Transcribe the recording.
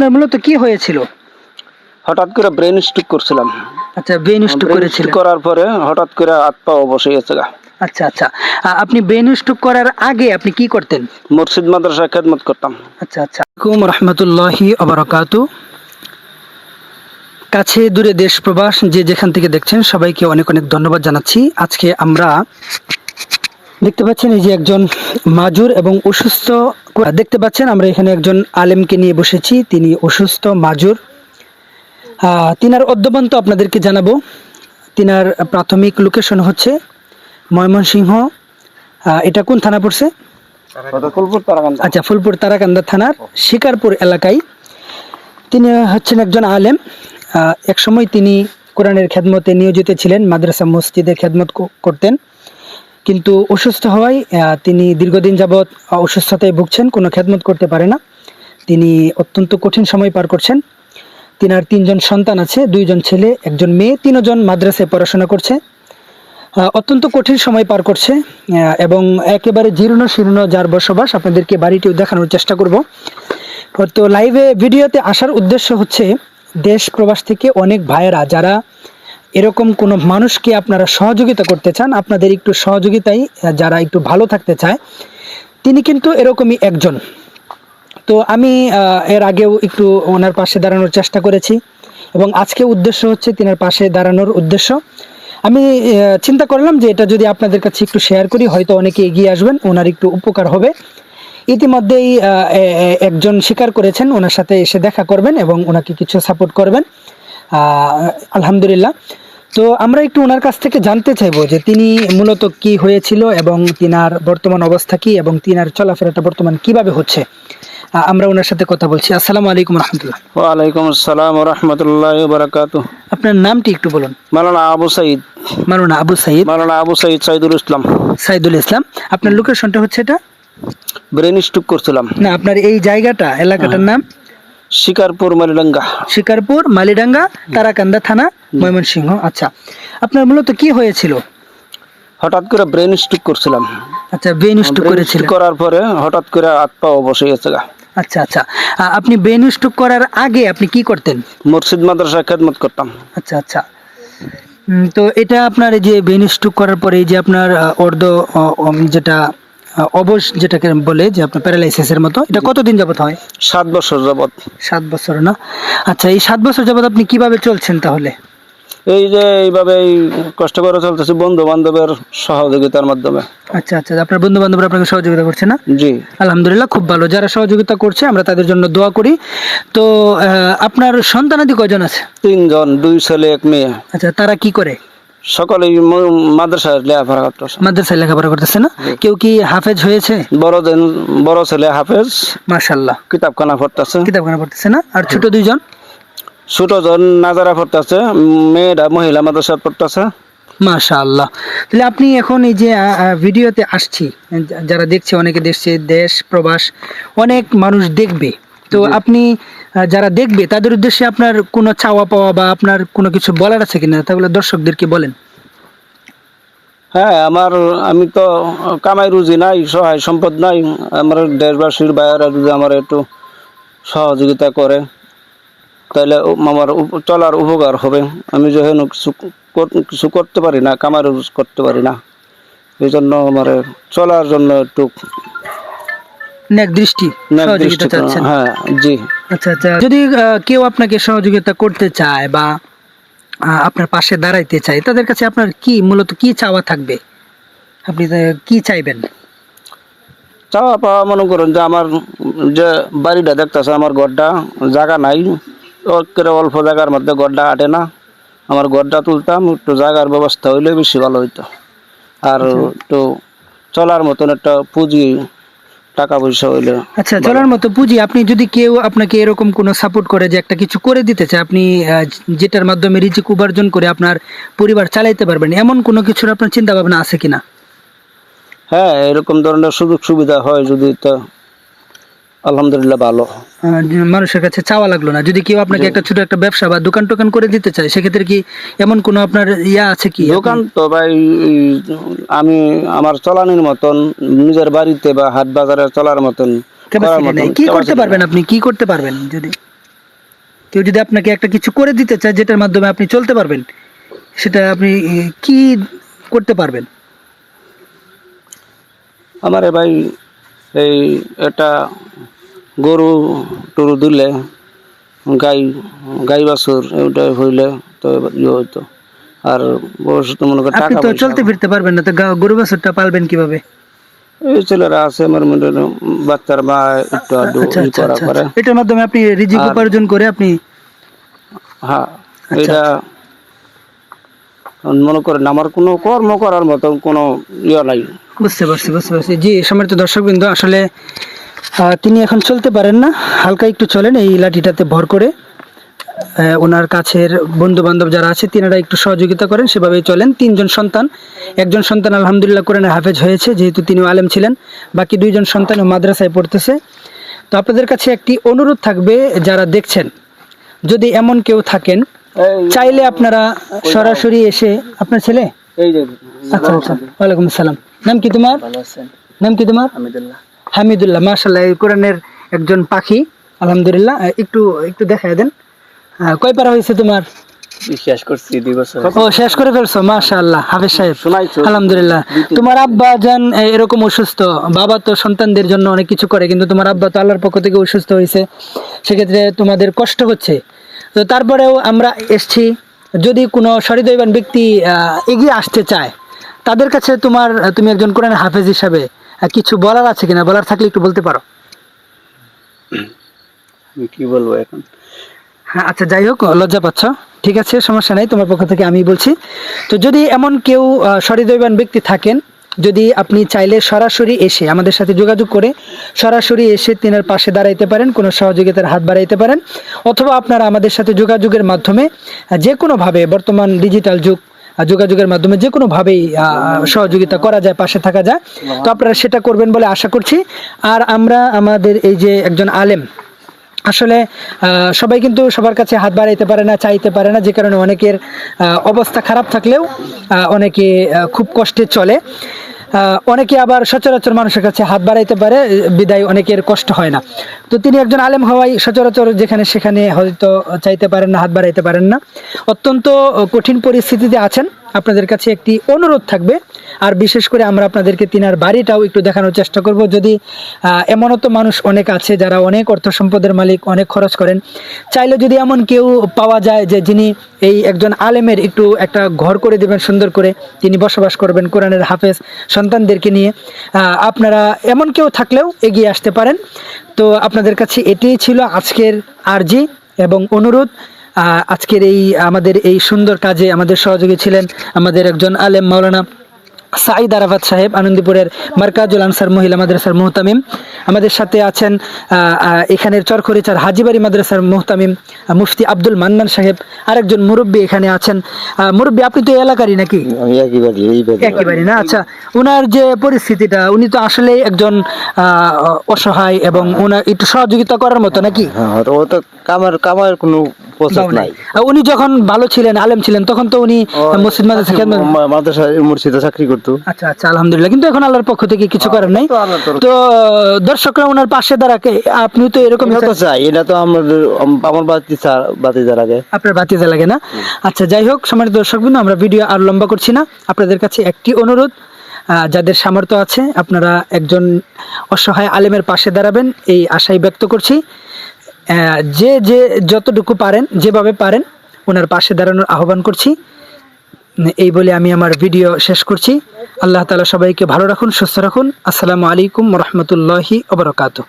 আপনার মূলত কি হয়েছিল? হঠাৎ করে ব্রেন স্ট্রোক করছিলাম। আচ্ছা ব্রেন স্ট্রোক stroke করার পরে হঠাৎ করে হাত পা বসে গেছে গা। আচ্ছা আচ্ছা। আপনি ব্রেন স্ট্রোক করার আগে আপনি কি করতেন? মসজিদ মাদ্রাসায় খেদমত করতাম। আচ্ছা আচ্ছা। আসসালামু রহমতুল্লাহি অবরাকাতু কাছে দূরে দেশ প্রবাস যে যেখান থেকে দেখছেন সবাইকে অনেক অনেক ধন্যবাদ জানাচ্ছি। আজকে আমরা দেখতে পাচ্ছেন এই যে একজন মাজুর এবং অসুস্থ দেখতে পাচ্ছেন আমরা এখানে একজন আলেমকে নিয়ে বসেছি তিনি অসুস্থ মাজুর। তিনার অদ্যবন্ত আপনাদেরকে জানাব। তিনার প্রাথমিক লোকেশন হচ্ছে ময়মনসিংহ। এটা কোন থানা পড়ছে? আচ্ছা ফুলপুর তারাকান্দা থানার শিকারপুর এলাকায়। তিনি হচ্ছেন একজন আলেম। একসময় তিনি কোরআনের খেদমতে নিয়োজিত ছিলেন মাদ্রাসা মসজিদের খেদমত করতেন। কিন্তু অসুস্থ হওয়ায় তিনি দীর্ঘদিন যাবৎ অসুস্থতায় ভুগছেন, কোনো খেদমত করতে পারে না। তিনি অত্যন্ত কঠিন সময় পার করছেন। তিনার তিনজন সন্তান আছে, দুইজন ছেলে, একজন মেয়ে, তিনজন মাদ্রাসায় পড়াশোনা করছে। অত্যন্ত কঠিন সময় পার করছে এবং একেবারে জীর্ণ শীর্ণ যার বসবাস আপনাদেরকে বাড়িটিও দেখানোর চেষ্টা করব। তো লাইভে ভিডিওতে আসার উদ্দেশ্য হচ্ছে, দেশ প্রবাস থেকে অনেক ভাইয়েরা, যারা এরকম কোনো মানুষকে আপনারা সহযোগিতা করতে চান, আপনাদের একটু সহযোগিতায় যারা একটু ভালো থাকতে চায়, তিনি কিন্তু এরকমই একজন। তো আমি এর আগেও একটু ওনার পাশে দাঁড়ানোর চেষ্টা করেছি এবং আজকে উদ্দেশ্য হচ্ছে তিনার পাশে দাঁড়ানোর উদ্দেশ্য। আমি চিন্তা করলাম যে এটা যদি আপনাদের কাছে একটু শেয়ার করি, হয়তো অনেকে এগিয়ে আসবেন, ওনার একটু উপকার হবে। ইতিমধ্যেই একজন স্বীকার করেছেন, ওনার সাথে এসে দেখা করবেন এবং ওনাকে কিছু সাপোর্ট করবেন। আলহামদুলিল্লাহ। তো আমরা একটু ওনার কাছ থেকে জানতে চাইব যে তিনি মূলত কি হয়েছিল এবং তিনার বর্তমান অবস্থা কি এবং তিনার চলাফেরাটা বর্তমান কীভাবে হচ্ছে? আমরা ওনার সাথে কথা বলছি। আসসালামু আলাইকুম রহমতুল্লাহ। ওয়ালাইকুম আসসালাম রহমতুল্লাহ বারাকাতু আপনার নামটি একটু বলুন। মালানা আবু সাইদ। মারুনা আবু সাইদ। মালানা আবু সাইদ সাইদুল ইসলাম। সাইদুল ইসলাম। আপনার লোকেশনটা হচ্ছে এটা? ব্রেন স্ট্রোক করছিলাম। না আপনার এই জায়গাটা এলাকাটার নাম? শিকারপুর মারিডাঙ্গা শিকারপুর মালিডাঙ্গা তারাকান্দা থানা ময়মনসিংহ। আচ্ছা আপনার মূলত কি হয়েছিল? হঠাৎ করে ব্রেন স্ট্রোক করছিলাম। আচ্ছা ব্রেন স্ট্রোক করেছিলেন করার পরে হঠাৎ করে হাত পা বসে গেছে আচ্ছা আচ্ছা আপনি ব্রেন স্ট্রোক করার আগে আপনি কি করতেন? মসজিদ মাদ্রাসায় খেদমত করতাম। আচ্ছা আচ্ছা তো এটা আপনার এই যে ব্রেন স্ট্রোক করার পরে এই যে আপনার অর্ধ যেটা অবশ যেটাকে বলে যে আপনার প্যারালাইসিসের মতো এটা কতদিন যাবত হয়? সাত বছর যাবত সাত বছর না? আচ্ছা এই সাত বছর যাবত আপনি কীভাবে চলছেন তাহলে? এই যে এইভাবে এই কষ্ট করে চলতেছি বন্ধু বান্ধবের সহযোগিতার মাধ্যমে। আচ্ছা আচ্ছা আপনার বন্ধু বান্ধবরা আপনাকে সহযোগিতা করছে না? জি। আলহামদুলিল্লাহ খুব ভালো। যারা সহযোগিতা করছে আমরা তাদের জন্য দোয়া করি। তো আহ, আপনার সন্তানাদি কয়জন আছে? তিনজন দুই ছেলে এক মেয়ে। আচ্ছা তারা কি করে? সকলেই মাদ্রাসায় লেখাপড়া করতেছে। মাদ্রাসায় লেখাপড়া করতেছে না? কেউ কি হাফেজ হয়েছে? বড় দিন বড় ছেলে হাফেজ মাশাল্লাহ কিতাবখানা পড়তেছে। কিতাবখানা পড়তেছে না? আর ছোট দুইজন? ছোট জন নাজারা পড়তেছে মেয়েরা মহিলা মাদ্রাসা পড়তেছে। মাশাআল্লাহ। তাহলে আপনি এখন এই যে ভিডিওতে আসছি। যারা দেখছে অনেকে দেখছে দেশ প্রবাস অনেক মানুষ দেখবে। তো আপনি যারা দেখবে তাদের উদ্দেশ্যে আপনার কোনো চাওয়া পাওয়া বা আপনার কোনো কিছু বলার আছে কিনা তাহলে দর্শকদেরকে বলেন। হ্যাঁ আমার আমি তো কামাই রুজি নাই সহায় সম্পদ নাই। আমার দেশবাসীর বাইরে যদি আমার একটু সহযোগিতা করে তাহলে আমার চলার উপকার হবে। আমি যেহেতু কিছু কিছু করতে পারি না কামাই রুজ করতে পারি না। এই জন্য আমার চলার জন্য একটু দৃষ্টি সহযোগিতা চাচ্ছেন। হ্যাঁ জি। আচ্ছা আচ্ছা যদি কেউ আপনাকে সহযোগিতা করতে চায় বা আপনার পাশে দাঁড়াইতে চায় তাদের কাছে আপনার কি মূলত কি চাওয়া থাকবে? আপনি কি চাইবেন? চাওয়া পাওয়া মনে করুন যে আমার যে বাড়িটা দেখতেছে আমার ঘরটা জায়গা নাই। অল্প জায়গার মধ্যে ঘরটা আটে না। আমার ঘরটা তুলতাম একটু জায়গার ব্যবস্থা হইলে বেশি ভালো হইতো। আর একটু চলার মতন একটা পুঁজি টাকা পয়সা হইলে। আচ্ছা চলার মতো পুঁজি আপনি যদি কেউ আপনাকে এরকম কোনো সাপোর্ট করে যে একটা কিছু করে দিতে চায় আপনি যেটার মাধ্যমে রিজিক উপার্জন করে আপনার পরিবার চালাইতে পারবেন এমন কোনো কিছুর আপনার চিন্তা ভাবনা আছে কিনা? হ্যাঁ এরকম ধরনের সুযোগ সুবিধা হয় যদি তো আলহামদুলিল্লাহ ভালো। মানুষের কাছে চাওয়া লাগল না। যদি কেউ আপনাকে একটা ছোট একটা ব্যবসা বা দোকান টোকান করে দিতে চায় সেক্ষেত্রে কি এমন কোনো আপনার ইয়া আছে কি? দোকান তো ভাই আমি আমার চলানির মতন নিজের বাড়িতে বা হাট বাজারে চলার মতন কি করতে পারবেন আপনি? কি করতে পারবেন যদি? কেউ যদি আপনাকে একটা কিছু করে দিতে চায় যেটার মাধ্যমে আপনি চলতে পারবেন সেটা আপনি কি করতে পারবেন? আমারে ভাই এই এটা গরু টরু দিলে গাই গাই বাছুর ওটা হইলে তো ইয়ে হইতো। আর ভবিষ্যতে মনে করেন টাকা তো চলতে ফিরতে পারবেন না তো গরু বাছুরটা পালবেন কীভাবে? এই ছেলেরা আছে আমার মনে হয় বাচ্চার মা একটু আধটু আচ্ছা আচ্ছা করা আচ্ছা করে। এটার মাধ্যমে আপনি রিজিক উপার্জন করে আপনি হ্যাঁ এটা মনে করেন আমার কোনো কর্ম করার মতো কোনো ইয়ে নাই। বুঝতে পারছি বুঝতে পারছি। জি, সম্মানিত দর্শকবৃন্দ, আসলে তিনি এখন চলতে পারেন না, হালকা একটু চলেন এই লাঠিটাতে ভর করে। ওনার কাছের বন্ধু বান্ধব যারা আছে, তিনারা একটু সহযোগিতা করেন, সেভাবেই চলেন। তিনজন সন্তান, একজন সন্তান আলহামদুলিল্লাহ কোরআনে হাফেজ হয়েছে, যেহেতু তিনি আলেম ছিলেন, বাকি দুইজন সন্তান মাদ্রাসায় পড়তেছে। তো আপনাদের কাছে একটি অনুরোধ থাকবে, যারা দেখছেন, যদি এমন কেউ থাকেন চাইলে আপনারা সরাসরি এসে আপনার ছেলে? আচ্ছা আচ্ছা। ওয়ালাইকুম আসসালাম। নাম কি তোমার? নাম কি তোমার? হামিদুল্লাহ। হামিদুল্লাহ মাশাল্লাহ এই কোরআনের একজন পাখি। আলহামদুলিল্লাহ একটু একটু দেখায় দেন। কয় পারা হয়েছে তোমার? বিশ্বাস করছি দুই বছর ও শেষ করে ফেলছো মাশাআল্লাহ হাফেজ সাহেব। আলহামদুলিল্লাহ। তোমার আব্বা যান এরকম অসুস্থ বাবা তো সন্তানদের জন্য অনেক কিছু করে কিন্তু তোমার আব্বা তো আল্লাহর পক্ষ থেকে অসুস্থ হয়েছে। সেক্ষেত্রে তোমাদের কষ্ট হচ্ছে। তো তারপরেও আমরা এসছি। যদি কোনো সহৃদয়বান ব্যক্তি এগিয়ে আসতে চায় তাদের কাছে তোমার তুমি একজন কোরআন হাফেজ হিসাবে কিছু বলার আছে কিনা? বলার থাকলে একটু বলতে পারো। আমি কি বলব এখন? হ্যাঁ আচ্ছা যাই হোক লজ্জা পাচ্ছ। ঠিক আছে সমস্যা নাই তোমার পক্ষ থেকে আমি বলছি। তো যদি এমন কেউ আহ, সহৃদয়বান ব্যক্তি থাকেন যদি আপনি চাইলে সরাসরি এসে আমাদের সাথে যোগাযোগ করে সরাসরি এসে তিনার পাশে দাঁড়াইতে পারেন, কোনো সহযোগিতার হাত বাড়াইতে পারেন, অথবা আপনারা আমাদের সাথে যোগাযোগের মাধ্যমে যে কোনোভাবে বর্তমান ডিজিটাল যুগ যোগাযোগের মাধ্যমে যে কোনোভাবেই সহযোগিতা করা যায়, পাশে থাকা যায়। তো আপনারা সেটা করবেন বলে আশা করছি। আর আমরা আমাদের এই যে একজন আলেম আসলে সবাই কিন্তু সবার কাছে হাত বাড়াইতে পারে না, চাইতে পারে না, যে কারণে অনেকের অবস্থা খারাপ থাকলেও অনেকে খুব কষ্টে চলে। অনেকে আবার সচরাচর মানুষের কাছে হাত বাড়াইতে পারে, বিদায় অনেকের কষ্ট হয় না। তো তিনি একজন আলেম হওয়ায় সচরাচর যেখানে সেখানে হয়তো চাইতে পারেন না, হাত বাড়াইতে পারেন না। অত্যন্ত কঠিন পরিস্থিতিতে আছেন। আপনাদের কাছে একটি অনুরোধ থাকবে আর বিশেষ করে আমরা আপনাদেরকে তিনার বাড়িটাও একটু দেখানোর চেষ্টা করব। যদি এমনও তো মানুষ অনেক আছে যারা অনেক অর্থ সম্পদের মালিক, অনেক খরচ করেন। চাইলে যদি এমন কেউ পাওয়া যায় যে যিনি এই একজন আলেমের একটু একটা ঘর করে দেবেন সুন্দর করে, তিনি বসবাস করবেন কোরআনের হাফেজ সন্তানদেরকে নিয়ে আপনারা এমন কেউ থাকলেও এগিয়ে আসতে পারেন। তো আপনাদের কাছে এটিই ছিল আজকের আরজি এবং অনুরোধ। আজকের এই, আমাদের এই সুন্দর কাজে আমাদের সহযোগী ছিলেন আমাদের একজন আলেম মাওলানা সাঈদ আরাফাত সাহেব আনন্দীপুরের মার্কাজুল আনসার মহিলা মাদ্রাসার মুহতামিম। আমাদের সাথে আছেন এখানের চরখরিচার হাজিবাড়ি মাদ্রাসার মুহতামিম মুফতি আব্দুল মান্নান সাহেব। আরেকজন মুরব্বী এখানে আছেন। মুরব্বী আপনি তো এলাকারই নাকি? একেবারে না? আচ্ছা ওনার যে পরিস্থিতিটা উনি তো আসলে একজন অসহায় এবং ওনার একটু সহযোগিতা করার মতো নাকি? হ্যাঁ ও তো কামার কামার কোনো উনি যখন ভালো ছিলেন আলেম ছিলেন তখন তো উনি মসজিদ মাদ্রাসা মাদ্রাসা মুর্শিদে চাকরি আচ্ছা আচ্ছা আলহামদুলিল্লাহ। কিন্তু এখন আল্লাহর পক্ষ থেকে কিছু করার নাই। তো আল্লাহর তরফ- তো দর্শকরা ওনার পাশে দাঁড়াকে আপনি তো এরকম এটা চাই এটা তো আমাদের আমার বাতি বাতি যার আপনার বাতিতে লাগে না? আচ্ছা যাই হোক সম্মানিত দর্শকবৃন্দ আমরা ভিডিও আর লম্বা করছি না। আপনাদের কাছে একটি অনুরোধ আহ, যাদের সামর্থ্য আছে আপনারা একজন অসহায় আলেমের পাশে দাঁড়াবেন। এই আশাই ব্যক্ত করছি। আহ, যে যে যতটুকু পারেন যেভাবে পারেন ওনার পাশে দাঁড়ানোর আহ্বান করছি। এই বলে আমি আমার ভিডিও শেষ করছি। আল্লাহ তালা সবাইকে ভালো রাখুন, সুস্থ রাখুন। আসসালামু আলাইকুম রহমতুল্লাহি ওবরাকাতু